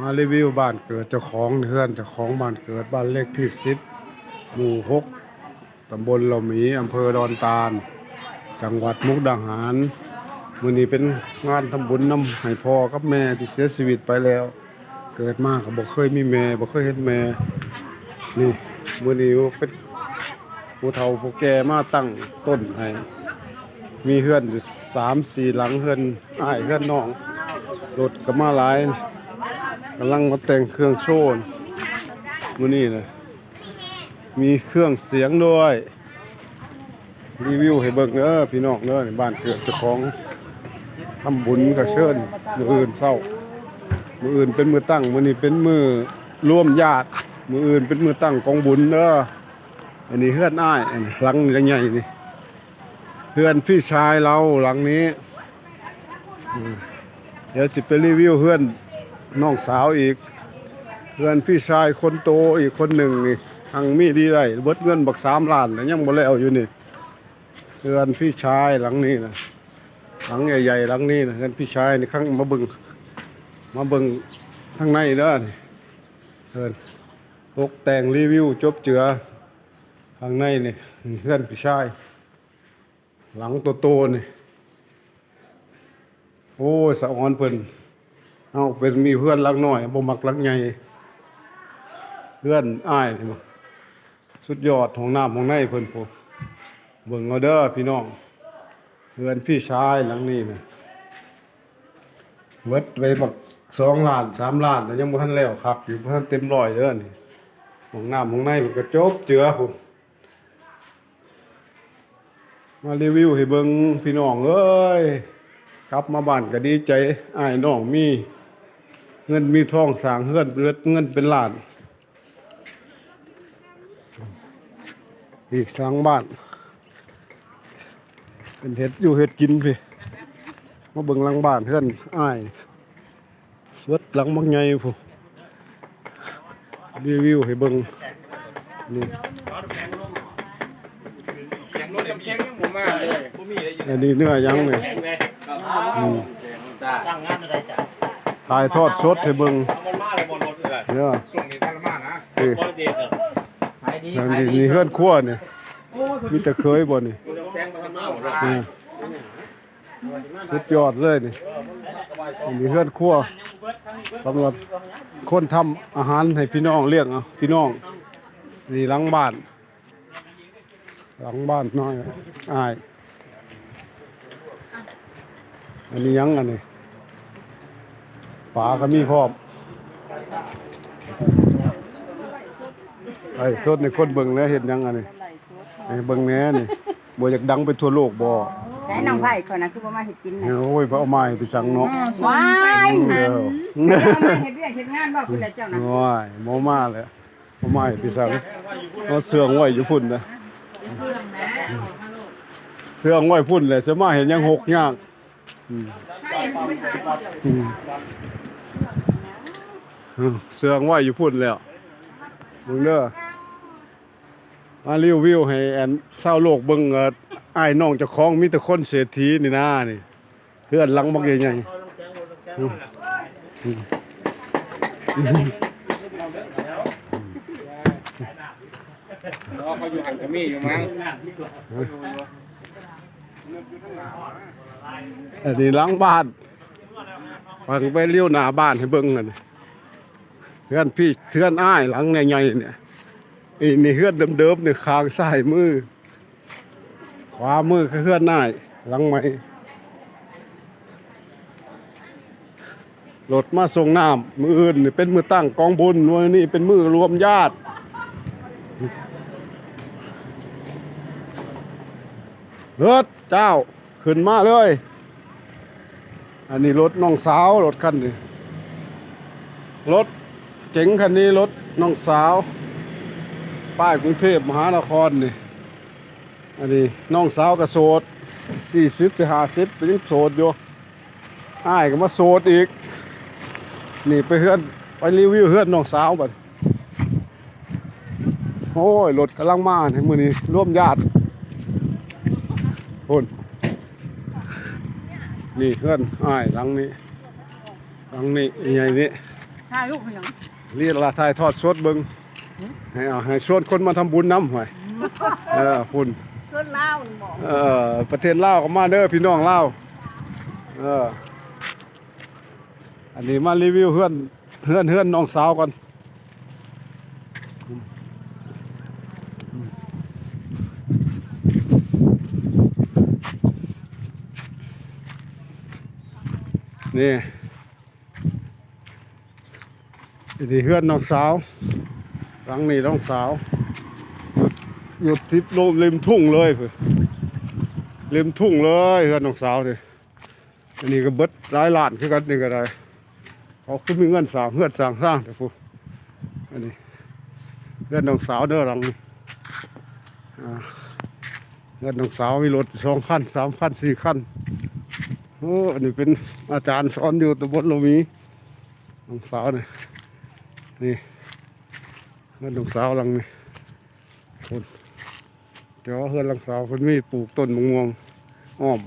มารีวิวบ้านเกิดเจ้าของเฮือนเจ้าของบ้านเกิดบ้านเลขที่สิบหมู่หกตำบลเหล่าหมีอำเภอดอนตาล จังหวัดมุกดาหารมือนี้เป็นงานทำบุญน้ำให้พ่อกับแม่ที่เสียชีวิตไปแล้ว เกิดมาก็บ่เคยมีแม่บ่เคยเห็นแม่นี่มือนี้เป็นผู้เฒ่าผู้แก่มาตั้งต้นให้มีเฮือนอยู่สามสี่หลังเฮือนอ้ายเฮือนน้องรถก็มาหลายำลังมาแต่งเครื่องโชว์มือนี้นะมีเครื่องเสียงด้วย รีวิวให้เบิ่งเด้อพี่น้องเด้อนี่บ้านเกิดเจ้าของทำบุญก็เชิญมืออื่นเช้า มืออื่นเป็นมือตั้งมือนี้เป็นมือร่วมญาติ มืออื่นเป็นมือตั้งกองบุญเด้ออันนี้เฮือนอ้ายอันนี้หลังใหญ่ๆนี่เพื่อนพี่ชายเราหลังนี้ เดี๋ยวสิไปรีวิวเพื่อน น้องสาวอีกเพื่อนพี่ชายคนโตอีกคนหนึ่งนี่ทางมีดีได้เบิดเงินบักสามล้านแล้วยังบ่แล้วอยู่นี่เพื่อนพี่ชายหลังนี้นะหลังใหญ่ๆหลังนี้นะเพื่อนพี่ชายนี่ข้างมาบิ่งมาบิ่งทางในเด้อนี่เพื่อนตกแต่งรีวิวจบเจือข้างในนี่เพื่อนพี่ชาย หลังโตโตๆนี่โอ้สะออนเพิ่น เอาเป็นมีเพื่อนหลักน้อยบ่มักหลักใหญ่เพื่อนอ้ายนี่บ่สุดยอดของน้ำของในเพิ่นพูเบิ่งเอาเด้อพี่น้องเพื่อนพี่ชายหลังนี้นะเบิดไปบักสองล้านสามล้านแล้วยังบ่ทันแล้วครับ อยู่บ่ทันเต็มร้อยเด้อนี่ของน้ำของในเพิ่นก็จบเจือพุ่นมารีวิวให้เบิ่งพี่น้องเอ้ยกลับมาบ้านก็ดีใจอ้ายน้องมี เงินมีทองสร้างเฮือนเลือดเงินเป็นล้านอีกทางบ้าน เป็นเฮ็ดอยู่เฮ็ดกินพี่มาเบิ่งหลังบ้านเฮือนอ้ายเบิดหลังบักใหญ่ผู้รีวิวให้เบิ่งนี่แข็งรถกับแข็งยังผมมาเลยผมมีอะไรอยู่อันนี้เนื้อยังนี่แข็งเลยจ้าจ้างงานอะไรจ้ะ ถ่ายทอดสดให้เบิ่งเอาบอลมาเลยบอลรถเลยเด้อช่วงนี้ทรมานนะสิบอลเด็ดอะขายดีอันขายนี้ดีนี่เฮือนครัวนี่มีแต่เคยบ่นี่คุณแข็งมาทำมาหมดเลยนี่สุดยอดเลยนี่อันนี้เฮือนครัวสำหรับคนทำอาหารให้พี่น้องเลี้ยงเอาพี่น้องนี่หลังบ้านหลังบ้านน้อยอ้ายอันนี้ยังอันนี้ ปลาก็มีพร้อมไอ้สดในคนเบิ่งแล้วเห็นยังอันนี้ไอ้เบิ่งแหน่นี่บ่อยากดังไปทั่วโลกบ่แต่น้องไผ่คนนั้นคือบ่มาเฮ็ดกินนะโอ้ยพระเอาไม้ไปสั่งเนาะว้ายเดียวเอามาเฮ็ดเวียกเฮ็ดงานบ่คุณละเจ้านะว้ายหมอมาเลยเอาไม้ไปสั่งเอาเสื่องไว้อยู่พุ่นนะเสื่องไว้พุ่นเลยสมาเห็นยังหกยากอืมอืมอืม เสืองไหวอยู่พุ่นแล้วมึงเด้อมารีวิวให้แอนเศร้าโลกเบิ่งเอ่ออ้ายน้องเจ้าของมีแต่คนเศรษฐีนี่นะนี่เพื่อนลังบักใหญ่ๆเขาอยู่หันกระมี่อยู่มั้ง อันนี้ล้างบ้านฟังไปเลี้ยวหน้าบ้านให้เบิ่งกันเพื่อนพี่เพื่อนอ้ายหลังใหญ่ๆเนี่ยอีนี่เพื่อนเดิมๆเนี่ยคางซ้ายมือ ขวามือคือเพื่อนอ้ายหลังใหม่รถมาส่งน้ำมืออื่นนี่เป็นมือตั้งกองบุญมือนี่เป็นมือรวมญาติรถ เจ้าขึ้นมาเลย อันนี้รถน้องสาวรถคันนี้รถเก๋งคันนี้รถน้องสาว ป้ายกรุงเทพมหานครนี่อันนี้น้องสาวก็โสดสี่สิบห้าสิบเป็นยังโสดอยู่อ้ายก็มาโสดอีก นี่ไปเฮือนไปรีวิวเฮือนน้องสาวบัดโอ้ยรถกำลังมาเนี่ยมือนี้ร่วมญาติ พุ่นนี่เพื่อนอ้ายหลังนี้หลังนี้ใหญ่นี้ถ่ายรูปให้หยังเรียกละถ่ายทอดสดเบิ่งให้เอาให้ชวนคนมาทำบุญนำหน่อยเออพุ่นเพิ่นลาวนี่บอกเออประเทศลาวก็มาเด้อพี่น้องลาวเอออันนี้มารีวิวเฮือนเฮือนเฮือนน้องสาวก่อน นี่อันนี้เฮือนน้องสาวหลังนี้น้องสาวอยู่อยู่ทิศลมริมทุ่งเลยเพื่อเล่มทุ่งเลยเฮือนน้องสาวนี่อันนี้ก็เบิดหลายล้านคือกันนี่ก็ได้เขาคือมีเงินสางเฮือนสร้างสร้างแต่ฟูอันนี้เฮือนน้องสาวเด้อหลังนี้อ่าเฮือนน้องสาวมีรถสองคันสามคันสี่คัน โอ้อันนี้เป็นอาจารย์สอนอยู่ตำบลโลมีน้องสาวนี่นี่เฮือนน้องสาวหลังนี้เดี๋ยวเฮือนหลังสาวคนมีปลูกต้นมะม่วงอ้อม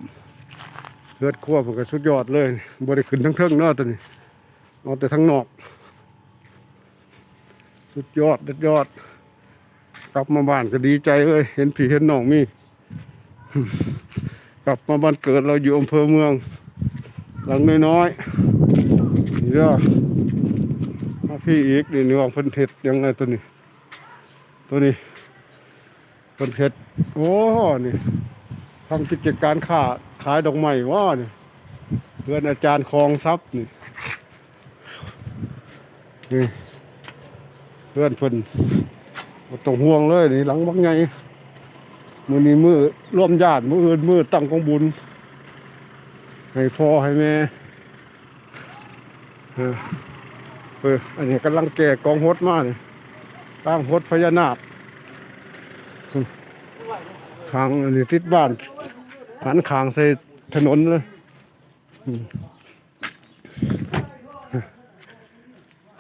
เลือดขั้วผมก็สุดยอดเลยบริขึ้นทั้งเทิงเนาะตัวนี้เอาแต่ทั้งนอก สุดยอดสุดยอด กลับมาบ้านก็ดีใจเลยเห็นพี่เห็นหนองมี กลับมาบ้านเกิดเราอยู่อำเภอเมือง หลังน้อยๆนี่เด้อมาพี่อีกนี่นี่ว่าเพิ่นเท็ดยังไงตัวนี้ ตัวนี้เป็นเพชรโอ้นี่ทำกิจการค้าขายดอกไม้ว่านี่เพื่อนอาจารย์คลองทรัพย์นี่นี่เพื่อนเพิ่นต้องห่วงเลยนี่หลังบักไง มือนี้มือร่วมญาติมืออื่นมือตั้งกองบุญ ให้พ่อให้แม่เออเอออันนี้กำลังแก่กองฮดมานี่ตั้งฮดพญานาคขางอันนี้ติดบ้านหันขางใส่ถนนเลย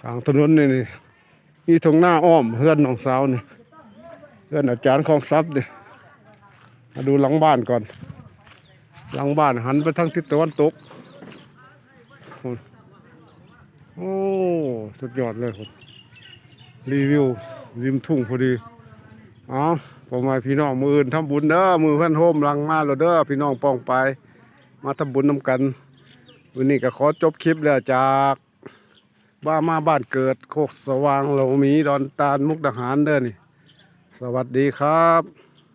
ขางถนนนี่นี่นี่ตรงหน้าอ้อมเพื่อนน้องสาวนี่เพื่อนอาจารย์ของทรัพย์ดิ มาดูหลังบ้านก่อน หลังบ้านหันไปทางทิศตะวันตก โอ้ สุดยอดเลยผมรีวิวริมทุ่งพอดีอ๋อผมมาพี่น้องมืออื่นทำบุญเด้อมือเพื่อนโฮมหลังมาแล้วเด้อพี่น้องปองไป มาทำบุญน้ำกัน วันนี้ก็ขอจบคลิปแล้วจากบ้านมาบ้านเกิดโคกสว่างเหลามีดอนตาลมุกดาหารเด้อนี่ สวัสดีครับ